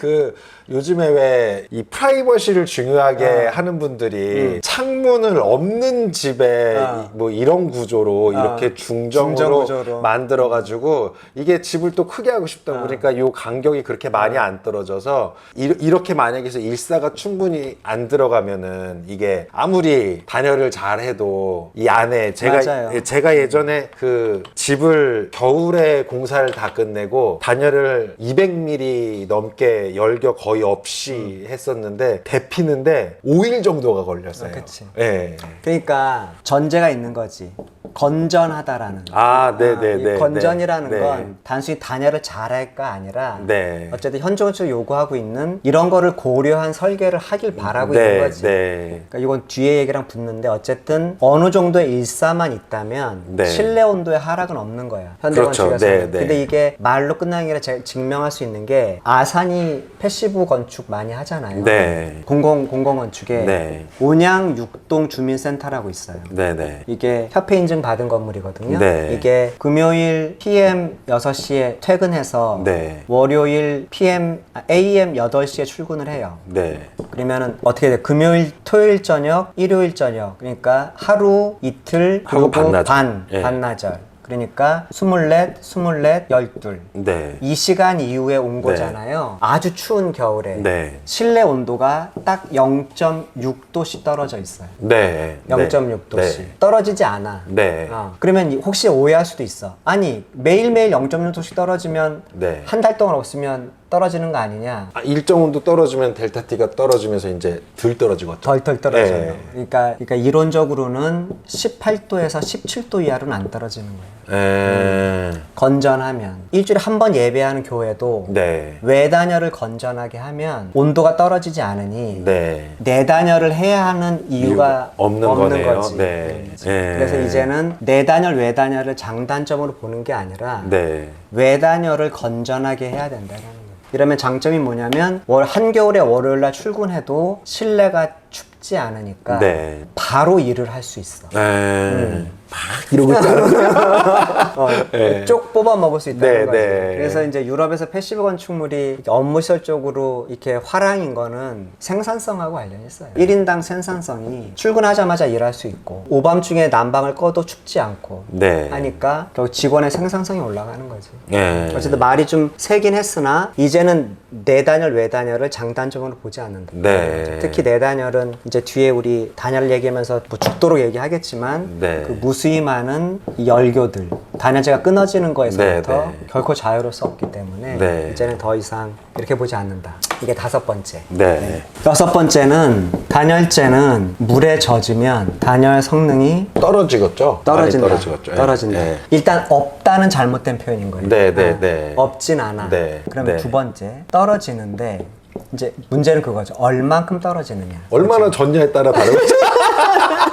Speaker 2: 그 요즘에 왜 이 프라이버시를 중요하게
Speaker 1: 어.
Speaker 2: 하는 분들이 창문을 없는 집에
Speaker 1: 어.
Speaker 2: 이- 뭐 이런 구조로 이렇게 중정으로
Speaker 1: 중정 구조로.
Speaker 2: 만들어 가지고 이게 집을 또 크게 하고 싶다
Speaker 1: 어.
Speaker 2: 보니까 요 간격이 그렇게 많이 안 떨어져서 이- 이렇게 만약에 해서 일사가 충분히 안 들어가면은 이게 아무리 단열을 잘 해도 이 안에 제가
Speaker 1: 맞아요.
Speaker 2: 예, 제가 예전에 그 집을 겨울에 공사를 다 끝내고 단열을 200mm 넘게 열겨 거의 거의 없이 했었는데 데피는데 5일 정도가 걸렸어요.
Speaker 1: 아, 그치.
Speaker 2: 예.
Speaker 1: 그러니까 전제가 있는 거지. 건전하다라는. 거.
Speaker 2: 아, 네, 네,
Speaker 1: 이
Speaker 2: 네.
Speaker 1: 건전이라는
Speaker 2: 네.
Speaker 1: 건 단순히 단열을 잘할까 아니라
Speaker 2: 네.
Speaker 1: 어쨌든 현존을 요구하고 있는 이런 거를 고려한 설계를 하길 바라고
Speaker 2: 네,
Speaker 1: 있는 거지.
Speaker 2: 네.
Speaker 1: 그러니까 이건 뒤에 얘기랑 붙는데 어쨌든 어느 정도의 일사만 있다면
Speaker 2: 네.
Speaker 1: 실내 온도의 하락은 없는 거야.
Speaker 2: 그렇죠.
Speaker 1: 현대건축에서.
Speaker 2: 네, 네.
Speaker 1: 근데 이게 말로 끝나는 게 아니라 제가 증명할 수 있는 게 아산이 패시브 건축 많이 하잖아요.
Speaker 2: 네.
Speaker 1: 공공 공공 건축에
Speaker 2: 네.
Speaker 1: 온양 육동 주민센터라고 있어요.
Speaker 2: 네, 네.
Speaker 1: 이게 협회 인증 받은 건물이거든요.
Speaker 2: 네.
Speaker 1: 이게 금요일 PM 6시에 퇴근해서
Speaker 2: 네.
Speaker 1: 월요일 PM 아, AM 8시에 출근을 해요.
Speaker 2: 네.
Speaker 1: 그러면은 어떻게 돼? 금요일, 토요일 저녁, 일요일 저녁. 그러니까 하루, 이틀,
Speaker 2: 하고
Speaker 1: 그리고
Speaker 2: 반나절.
Speaker 1: 반,
Speaker 2: 예.
Speaker 1: 반나절. 그러니까 24, 24, 12.
Speaker 2: 네.
Speaker 1: 이 시간 이후에 온
Speaker 2: 네.
Speaker 1: 거잖아요. 아주 추운 겨울에.
Speaker 2: 네.
Speaker 1: 실내 온도가 딱 0.6도씩 떨어져 있어요.
Speaker 2: 네.
Speaker 1: 0.6도씩.
Speaker 2: 네.
Speaker 1: 떨어지지 않아.
Speaker 2: 네.
Speaker 1: 어. 그러면 이- 혹시 오해할 수도 있어. 아니, 매일매일 0.6도씩 떨어지면
Speaker 2: 네.
Speaker 1: 한 달 동안 없으면 떨어지는 거 아니냐?
Speaker 2: 아, 일정 온도 떨어지면 델타 T가 떨어지면서 이제 덜 떨어지거든요.
Speaker 1: 덜덜 떨어져요.
Speaker 2: 네.
Speaker 1: 그러니까, 그러니까 이론적으로는 18도에서 17도 이하로는 안 떨어지는 거예요.
Speaker 2: 에...
Speaker 1: 건전하면 일주일에 한 번 예배하는 교회도
Speaker 2: 네.
Speaker 1: 외단열을 건전하게 하면 온도가 떨어지지 않으니
Speaker 2: 네.
Speaker 1: 내단열을 해야 하는 이유가
Speaker 2: 이유가 없는 거네요.
Speaker 1: 거지.
Speaker 2: 네.
Speaker 1: 네.
Speaker 2: 네.
Speaker 1: 그래서 이제는 내단열, 외단열을 장단점으로 보는 게 아니라
Speaker 2: 네.
Speaker 1: 외단열을 건전하게 해야 된다는 거예요. 이러면 장점이 뭐냐면 월 한겨울에 월요일 날 출근해도 실내가 춥지 않으니까
Speaker 2: 네.
Speaker 1: 바로 일을 할 수 있어.
Speaker 2: 에... 막 이러고 있잖아요. <laughs>
Speaker 1: 어,
Speaker 2: 네.
Speaker 1: 쪽 뽑아 먹을 수 있다는
Speaker 2: 네,
Speaker 1: 거지.
Speaker 2: 네.
Speaker 1: 그래서 이제 유럽에서 패시브 건축물이 이렇게 업무 시설적으로 이렇게 화랑인 거는 생산성하고 관련이 있어요. 1인당 생산성이 출근하자마자 일할 수 있고 오밤중에 난방을 꺼도 춥지 않고
Speaker 2: 네.
Speaker 1: 하니까 결국 직원의 생산성이 올라가는 거지.
Speaker 2: 네.
Speaker 1: 어쨌든 말이 좀 세긴 했으나 이제는 내단열 외 단열을 장단점으로 보지 않는다.
Speaker 2: 네.
Speaker 1: 특히 내단열은 이제 뒤에 우리 단열 얘기하면서 뭐 죽도록 얘기하겠지만
Speaker 2: 네.
Speaker 1: 그 무수히 많은 이 열교들 단열재가 끊어지는 거에서부터
Speaker 2: 네, 네.
Speaker 1: 결코 자유로울 수 없기 때문에
Speaker 2: 네.
Speaker 1: 이제는 더 이상 이렇게 보지 않는다. 이게 다섯 번째.
Speaker 2: 네.
Speaker 1: 여섯 번째는 단열재는 물에 젖으면 단열 성능이
Speaker 2: 떨어지겠죠?
Speaker 1: 떨어진다.
Speaker 2: 많이 떨어지겠죠. 예.
Speaker 1: 떨어진다.
Speaker 2: 예.
Speaker 1: 일단 없다는 잘못된 표현인 거예요.
Speaker 2: 네, 네,
Speaker 1: 어,
Speaker 2: 네.
Speaker 1: 없진 않아.
Speaker 2: 네,
Speaker 1: 그러면
Speaker 2: 네.
Speaker 1: 두 번째 떨어지는데 이제 문제는 그거죠. 얼만큼 떨어지느냐.
Speaker 2: 얼마나 졌냐에 따라 다르겠죠. <laughs> <laughs>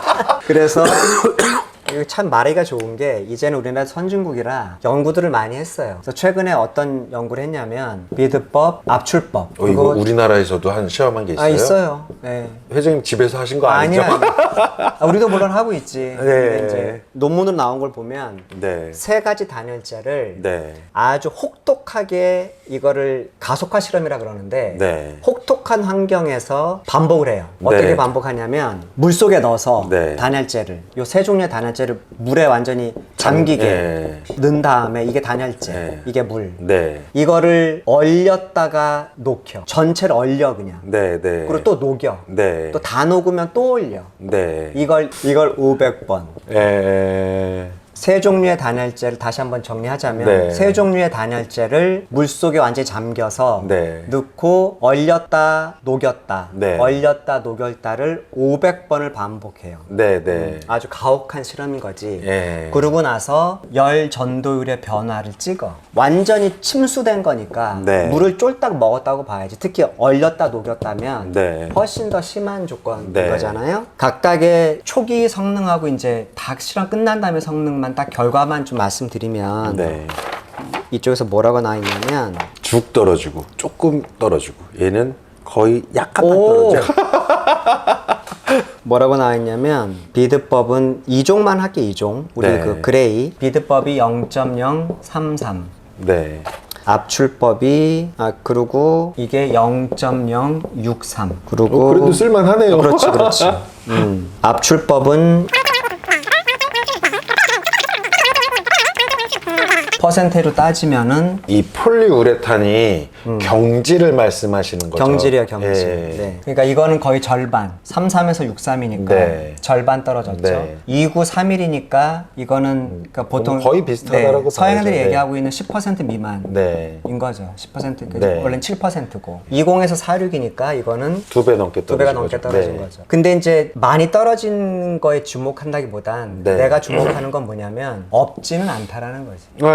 Speaker 2: <laughs>
Speaker 1: 그래서 이거 참 말하기가 좋은 게 이제는 우리나라 선진국이라 연구들을 많이 했어요. 그래서 최근에 어떤 연구를 했냐면 비드법, 압출법.
Speaker 2: 어, 이거 우리나라에서도 한 시험한 게 있어요?
Speaker 1: 아 있어요. 네.
Speaker 2: 회장님 집에서 하신 거 아니죠?
Speaker 1: 아니야. <laughs> 아, 우리도 물론 하고 있지. 근데
Speaker 2: 네.
Speaker 1: 이제 논문으로 나온 걸 보면
Speaker 2: 네.
Speaker 1: 세 가지 단열재를
Speaker 2: 네.
Speaker 1: 아주 혹독하게 이거를 가속화 실험이라 그러는데
Speaker 2: 네.
Speaker 1: 혹독한 환경에서 반복을 해요. 어떻게
Speaker 2: 네.
Speaker 1: 반복하냐면 물 속에 넣어서
Speaker 2: 네.
Speaker 1: 단열재를 요 세 종류의 단열재를 물에 완전히 잠기게
Speaker 2: 네.
Speaker 1: 넣은 다음에 이게 단열재,
Speaker 2: 네.
Speaker 1: 이게 물.
Speaker 2: 네.
Speaker 1: 이거를 얼렸다가 녹여. 전체를 얼려 그냥.
Speaker 2: 네, 네.
Speaker 1: 그리고 또 녹여.
Speaker 2: 네.
Speaker 1: 또 다 녹으면 또 올려.
Speaker 2: 네.
Speaker 1: 이걸 이걸 500번.
Speaker 2: 에...
Speaker 1: 세 종류의 단열재를 다시 한번 정리하자면
Speaker 2: 네.
Speaker 1: 세 종류의 단열재를 물 속에 완전히 잠겨서
Speaker 2: 네.
Speaker 1: 넣고 얼렸다 녹였다
Speaker 2: 네.
Speaker 1: 얼렸다 녹였다를 500번을 반복해요.
Speaker 2: 네, 네.
Speaker 1: 아주 가혹한 실험인 거지.
Speaker 2: 예.
Speaker 1: 그러고 나서 열 전도율의 변화를 찍어. 완전히 침수된 거니까
Speaker 2: 네.
Speaker 1: 물을 쫄딱 먹었다고 봐야지. 특히 얼렸다 녹였다면
Speaker 2: 네.
Speaker 1: 훨씬 더 심한 조건인
Speaker 2: 네.
Speaker 1: 거잖아요. 각각의 초기 성능하고 이제 다 실험 끝난 다음에 성능만 딱 결과만 좀 말씀드리면
Speaker 2: 네.
Speaker 1: 이쪽에서 뭐라고 나와 있냐면
Speaker 2: 죽 떨어지고 조금 떨어지고 얘는 거의 약간만
Speaker 1: 오!
Speaker 2: 떨어져. <laughs>
Speaker 1: 뭐라고 나와 있냐면 비드법은 2종만 할게 2종. 우리
Speaker 2: 네.
Speaker 1: 그 그레이 비드법이 0.033.
Speaker 2: 네.
Speaker 1: 압출법이 아 그리고 이게 0.063 그리고
Speaker 2: 어, 그래도 쓸만하네요.
Speaker 1: 그렇지 그렇지 <laughs> 음. 압출법은 퍼센테로 따지면은
Speaker 2: 이 폴리우레탄이 경질을 말씀하시는 거죠?
Speaker 1: 음. 경질이야 경질.
Speaker 2: 예.
Speaker 1: 네. 그러니까 이거는 거의 절반. 33에서 63이니까
Speaker 2: 네.
Speaker 1: 절반 떨어졌죠.
Speaker 2: 네.
Speaker 1: 29, 3일이니까 이거는 그러니까 보통
Speaker 2: 거의 비슷하다라고
Speaker 1: 네, 서양들이
Speaker 2: 봐야죠. 네.
Speaker 1: 얘기하고 있는 10% 미만.
Speaker 2: 네.
Speaker 1: 인 거죠. 10% 그,
Speaker 2: 네.
Speaker 1: 원래는 7%고 20에서 46이니까 이거는
Speaker 2: 두 배 넘게
Speaker 1: 두
Speaker 2: 떨어진
Speaker 1: 배가 넘게
Speaker 2: 거죠.
Speaker 1: 떨어진
Speaker 2: 네.
Speaker 1: 거죠. 근데 이제 많이 떨어진 거에 주목한다기보단
Speaker 2: 네.
Speaker 1: 내가 주목하는 건 뭐냐면 없지는 않다라는 거지.
Speaker 2: 네,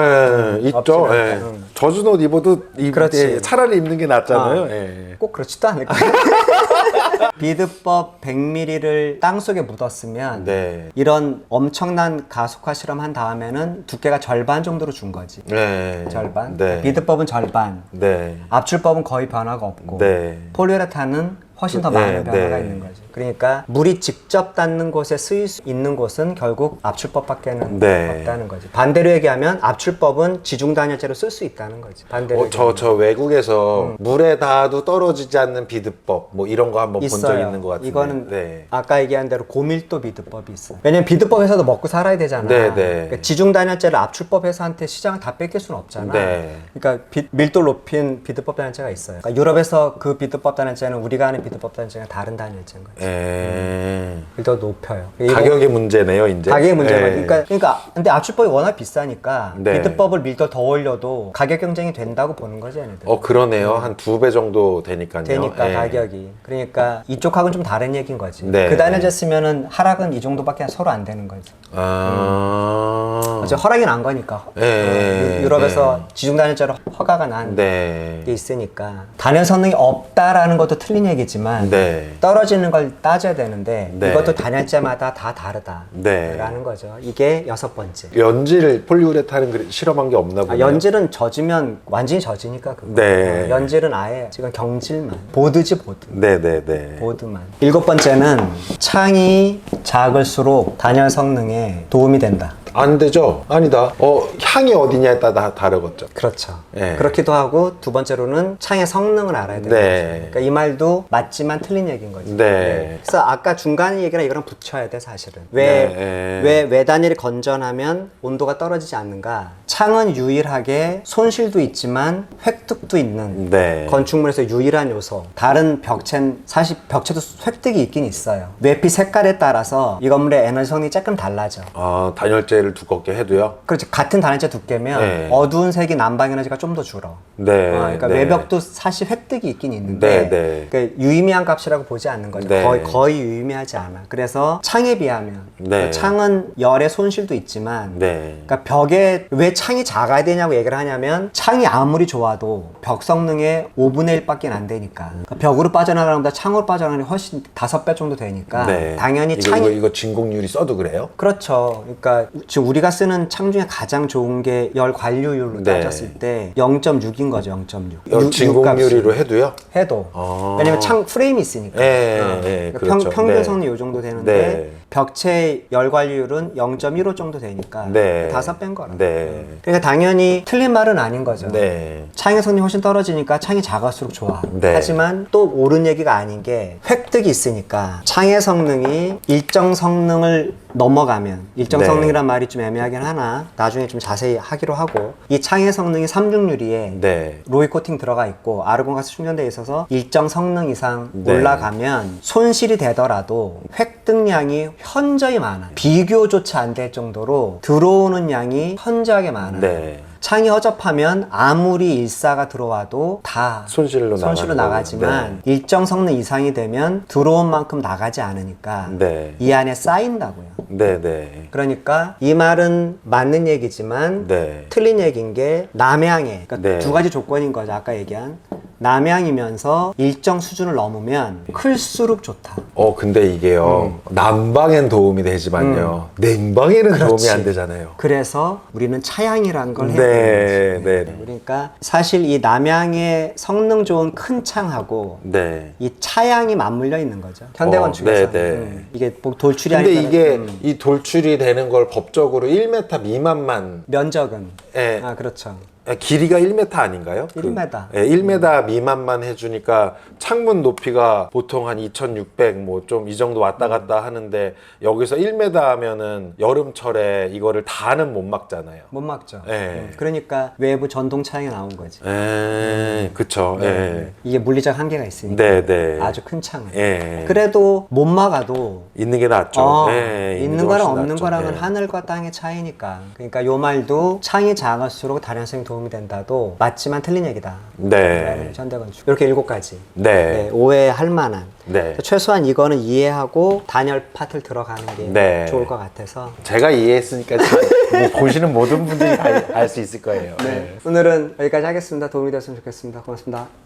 Speaker 2: 있죠.
Speaker 1: 없지는
Speaker 2: 예.
Speaker 1: 않다. 응.
Speaker 2: 젖은 옷 입어도 입,
Speaker 1: 그렇지.
Speaker 2: 예, 차라리 입는 게 낫잖아요.
Speaker 1: 아.
Speaker 2: 예.
Speaker 1: 꼭 그렇지도 않을 거야. <laughs> 비드법 100ml를 땅 속에 묻었으면
Speaker 2: 네.
Speaker 1: 이런 엄청난 가속화 실험 한 다음에는 두께가 절반 정도로 준 거지.
Speaker 2: 네.
Speaker 1: 절반.
Speaker 2: 네.
Speaker 1: 비드법은 절반.
Speaker 2: 네.
Speaker 1: 압출법은 거의 변화가 없고
Speaker 2: 네.
Speaker 1: 폴리우레탄은 훨씬 더
Speaker 2: 네,
Speaker 1: 많은 변화가
Speaker 2: 네.
Speaker 1: 있는 거죠. 그러니까 물이 직접 닿는 곳에 쓰일 수 있는 곳은 결국 압출법밖에는
Speaker 2: 네.
Speaker 1: 없다는 거지. 반대로 얘기하면 압출법은 지중 단열재로 쓸 수 있다는 거지. 반대로
Speaker 2: 어, 저, 저 외국에서 물에 닿아도 떨어지지 않는 비드법 뭐 이런 거 한번 본 적
Speaker 1: 있어요.
Speaker 2: 있는 것 같은데.
Speaker 1: 이거는
Speaker 2: 네.
Speaker 1: 아까 얘기한 대로 고밀도 비드법이 있어. 요 왜냐면 비드법에서도 먹고 살아야 되잖아.
Speaker 2: 네, 네.
Speaker 1: 그러니까 지중 단열재를 압출법 회사한테 시장을 다 뺏길 수는 없잖아.
Speaker 2: 네.
Speaker 1: 그러니까 비- 밀도 높인 비드법 단열재가 있어요. 그러니까 유럽에서 그 비드법 단열재는 우리가 아는 비드법 단열재가 다른 단열재인 거 지.
Speaker 2: 예.
Speaker 1: 더 높여요.
Speaker 2: 가격의 문제네요, 이제.
Speaker 1: 가격의 문제가
Speaker 2: 예.
Speaker 1: 그러니까 그러니까 근데 압출법이 워낙 비싸니까
Speaker 2: 네.
Speaker 1: 비드법을 밀도 더 올려도 가격 경쟁이 된다고 보는 거지 얘네들.
Speaker 2: 어, 그러네요. 한 두 배 정도 되니까요.
Speaker 1: 되니까
Speaker 2: 예.
Speaker 1: 가격이 그러니까 이쪽하고는 좀 다른 얘기인 거지
Speaker 2: 네.
Speaker 1: 그 단열재 쓰면은 하락은 이 정도밖에 서로 안 되는 거지
Speaker 2: 아.
Speaker 1: 어째 허락이 난 거니까
Speaker 2: 예, 예,
Speaker 1: 유- 유럽에서
Speaker 2: 예.
Speaker 1: 지중 단열재로 허가가 난게
Speaker 2: 네.
Speaker 1: 있으니까 단열 성능이 없다라는 것도 틀린 얘기지만
Speaker 2: 네.
Speaker 1: 떨어지는 걸 따져야 되는데
Speaker 2: 네.
Speaker 1: 이것도 단열재마다 다 다르다라는
Speaker 2: 네.
Speaker 1: 거죠 이게 여섯 번째
Speaker 2: 연질 폴리우레탄은 실험한 게 없나
Speaker 1: 아,
Speaker 2: 보네요.
Speaker 1: 연질은 젖으면 완전히 젖으니까 그거.
Speaker 2: 네.
Speaker 1: 어, 연질은 아예 지금 경질만 보드지 보드.
Speaker 2: 네, 네, 네.
Speaker 1: 보드만. 일곱 번째는 창이 작을수록 단열 성능에 도움이 된다.
Speaker 2: 안 되죠? 아니다. 어, 향이 어디냐에 따라 다르겠죠.
Speaker 1: 그렇죠.
Speaker 2: 네.
Speaker 1: 그렇기도 하고 두 번째로는 창의 성능을 알아야 되는
Speaker 2: 네.
Speaker 1: 거죠. 그러니까 이 말도 맞지만 틀린 얘기인 거지.
Speaker 2: 네.
Speaker 1: 그래서 아까 중간 얘기랑 이거랑 붙여야 돼 사실은. 왜
Speaker 2: 네.
Speaker 1: 왜 외단열이 건전하면 온도가 떨어지지 않는가? 창은 유일하게 손실도 있지만 획득도 있는
Speaker 2: 네.
Speaker 1: 건축물에서 유일한 요소. 다른 벽체는 사실 벽체도 획득이 있긴 있어요. 외피 색깔에 따라서 이 건물의 에너지 성능이 조금 달라져.
Speaker 2: 아, 단열재 를 두껍게 해도요?
Speaker 1: 그렇지 같은 단열재 두께면
Speaker 2: 네.
Speaker 1: 어두운 색이 난방 에너지가 좀 더 줄어.
Speaker 2: 네.
Speaker 1: 어, 그러니까
Speaker 2: 네.
Speaker 1: 외벽도 사실 획득이 있긴 있는데
Speaker 2: 네, 네.
Speaker 1: 그러니까 유의미한 값이라고 보지 않는 거죠.
Speaker 2: 네.
Speaker 1: 거의 거의 유의미하지 않아. 그래서 창에 비하면
Speaker 2: 네.
Speaker 1: 그러니까 창은 열의 손실도 있지만
Speaker 2: 네.
Speaker 1: 그러니까 벽에 왜 창이 작아야 되냐고 얘기를 하냐면 창이 아무리 좋아도 벽 성능의 5분의 1밖에 안 되니까 그러니까 벽으로 빠져나가는 것보다 창으로 빠져나가는 게 훨씬 다섯 배 정도 되니까
Speaker 2: 네.
Speaker 1: 당연히
Speaker 2: 이거,
Speaker 1: 창이
Speaker 2: 이거, 이거 진공률이 써도 그래요?
Speaker 1: 그렇죠. 그러니까 지금 우리가 쓰는 창 중에 가장 좋은 게 열 관료율로
Speaker 2: 네.
Speaker 1: 따졌을 때 0.6인 거죠. 0.6.
Speaker 2: 열 진공률이로 해도요?
Speaker 1: 해도.
Speaker 2: 아.
Speaker 1: 왜냐면 창 프레임이 있으니까.
Speaker 2: 예,
Speaker 1: 어.
Speaker 2: 예,
Speaker 1: 그러니까
Speaker 2: 그렇죠.
Speaker 1: 평, 평균
Speaker 2: 네.
Speaker 1: 이 정도 되는데
Speaker 2: 네.
Speaker 1: 벽체 열 관리율은 0.15 정도 되니까
Speaker 2: 네.
Speaker 1: 다섯 배인 거라.
Speaker 2: 네.
Speaker 1: 그러니까 당연히 틀린 말은 아닌 거죠.
Speaker 2: 네.
Speaker 1: 창의 성능이 훨씬 떨어지니까 창이 작을수록 좋아.
Speaker 2: 네.
Speaker 1: 하지만 또 옳은 얘기가 아닌 게 획득이 있으니까 창의 성능이 일정 성능을 넘어가면 일정
Speaker 2: 네.
Speaker 1: 성능이란 말이 좀 애매하긴 하나 나중에 좀 자세히 하기로 하고 이 창의 성능이 삼중유리에
Speaker 2: 네.
Speaker 1: 로이 코팅 들어가 있고 아르곤 가스 충전돼 있어서 일정 성능 이상
Speaker 2: 네.
Speaker 1: 올라가면 손실이 되더라도 획득량이 현저히 많아요. 비교조차 안 될 정도로 들어오는 양이 현저하게 많아요.
Speaker 2: 네.
Speaker 1: 창이 허접하면 아무리 일사가 들어와도 다
Speaker 2: 손실로
Speaker 1: 손실로 나가지만
Speaker 2: 거고.
Speaker 1: 일정 성능 이상이 되면 들어온 만큼 나가지 않으니까
Speaker 2: 네.
Speaker 1: 이 안에 쌓인다고요.
Speaker 2: 네, 네.
Speaker 1: 그러니까 이 말은 맞는 얘기지만
Speaker 2: 네.
Speaker 1: 틀린 얘기인 게 남양에 그러니까
Speaker 2: 네.
Speaker 1: 두 가지 조건인 거죠 아까 얘기한 남양이면서 일정 수준을 넘으면 클수록 좋다
Speaker 2: 어, 근데 이게요. 난방엔 도움이 되지만요. 냉방에는 도움이
Speaker 1: 음. 그렇지.
Speaker 2: 안 되잖아요.
Speaker 1: 그래서 우리는 차양이라는 걸 해야
Speaker 2: 네,
Speaker 1: 되는 거지
Speaker 2: 네.
Speaker 1: 그러니까 사실 이 남양의 성능 좋은 큰 창하고
Speaker 2: 네.
Speaker 1: 이 차양이 맞물려 있는 거죠 현대건축에서
Speaker 2: 어, 네, 네.
Speaker 1: 음, 이게 뭐 돌출이
Speaker 2: 근데
Speaker 1: 아니라
Speaker 2: 이게
Speaker 1: 음,
Speaker 2: 이 돌출이 되는 걸 법적으로 1m 미만만
Speaker 1: 면적은
Speaker 2: 예,
Speaker 1: 아 그렇죠.
Speaker 2: 길이가 1m 아닌가요?
Speaker 1: 1m.
Speaker 2: 예, 1m 미만만 해주니까 창문 높이가 보통 한 2,600 뭐 좀 이 정도 왔다 갔다 하는데 여기서 1m 하면은 여름철에 이거를 다는 못 막잖아요.
Speaker 1: 못 막죠.
Speaker 2: 예.
Speaker 1: 음, 그러니까 외부 전동 차량이 나온 거지.
Speaker 2: 에, 그쵸. 예.
Speaker 1: 이게 물리적 한계가 있으니까
Speaker 2: 네, 네.
Speaker 1: 아주 큰 창을.
Speaker 2: 예.
Speaker 1: 그래도 못 막아도
Speaker 2: 있는 게 낫죠.
Speaker 1: 어,
Speaker 2: 예,
Speaker 1: 있는
Speaker 2: 게
Speaker 1: 거랑
Speaker 2: 훨씬
Speaker 1: 없는
Speaker 2: 낫죠.
Speaker 1: 거랑은
Speaker 2: 예.
Speaker 1: 하늘과 땅의 차이니까. 그러니까 요 말도 창이 작을수록 다량성이 도움이 된다도 맞지만 틀린 얘기다.
Speaker 2: 네.
Speaker 1: 현대건축 이렇게 일곱 가지.
Speaker 2: 네.
Speaker 1: 네, 오해할 만한.
Speaker 2: 네.
Speaker 1: 최소한 이거는 이해하고 단열 파트를 들어가는 게
Speaker 2: 네.
Speaker 1: 좋을 것 같아서.
Speaker 2: 제가 이해했으니까 뭐 보시는 모든 분들이 알 수 있을 거예요.
Speaker 1: 네. 오늘은 여기까지 하겠습니다. 도움이 됐으면 좋겠습니다. 고맙습니다.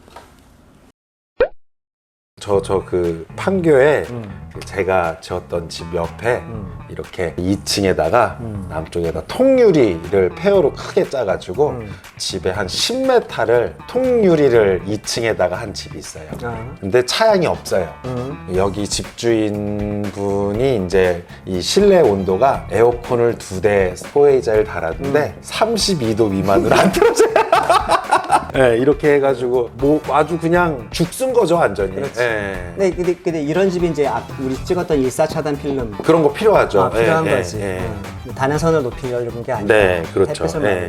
Speaker 2: 저 저 그 판교에
Speaker 1: 음.
Speaker 2: 그 제가 지었던 집 옆에 이렇게 2층에다가 남쪽에다 통유리를 페어로 크게 짜가지고
Speaker 1: 음.
Speaker 2: 집에 한 10m를 통유리를 2층에다가 한 집이 있어요.
Speaker 1: 아.
Speaker 2: 근데 차양이 없어요.
Speaker 1: 음.
Speaker 2: 여기 집주인 분이 이제 이 실내 온도가 에어컨을 두 대 스포에이자를 달았는데
Speaker 1: 음.
Speaker 2: 32도 미만으로 안 틀어져요. 네, 이렇게 해가지고 뭐 아주 그냥 죽순 거죠 완전히.
Speaker 1: 그렇지.
Speaker 2: 네.
Speaker 1: 네, 근데, 근데 이런 집이 이제 앞- 우리 찍었던 일사차단 필름
Speaker 2: 그런 거 필요하죠.
Speaker 1: 아, 필요한
Speaker 2: 예, 예,
Speaker 1: 거지.
Speaker 2: 예.
Speaker 1: 음. 단연선을 높이려는 게 아니라
Speaker 2: 네, 그렇죠.
Speaker 1: 햇빛을
Speaker 2: 예.
Speaker 1: 많이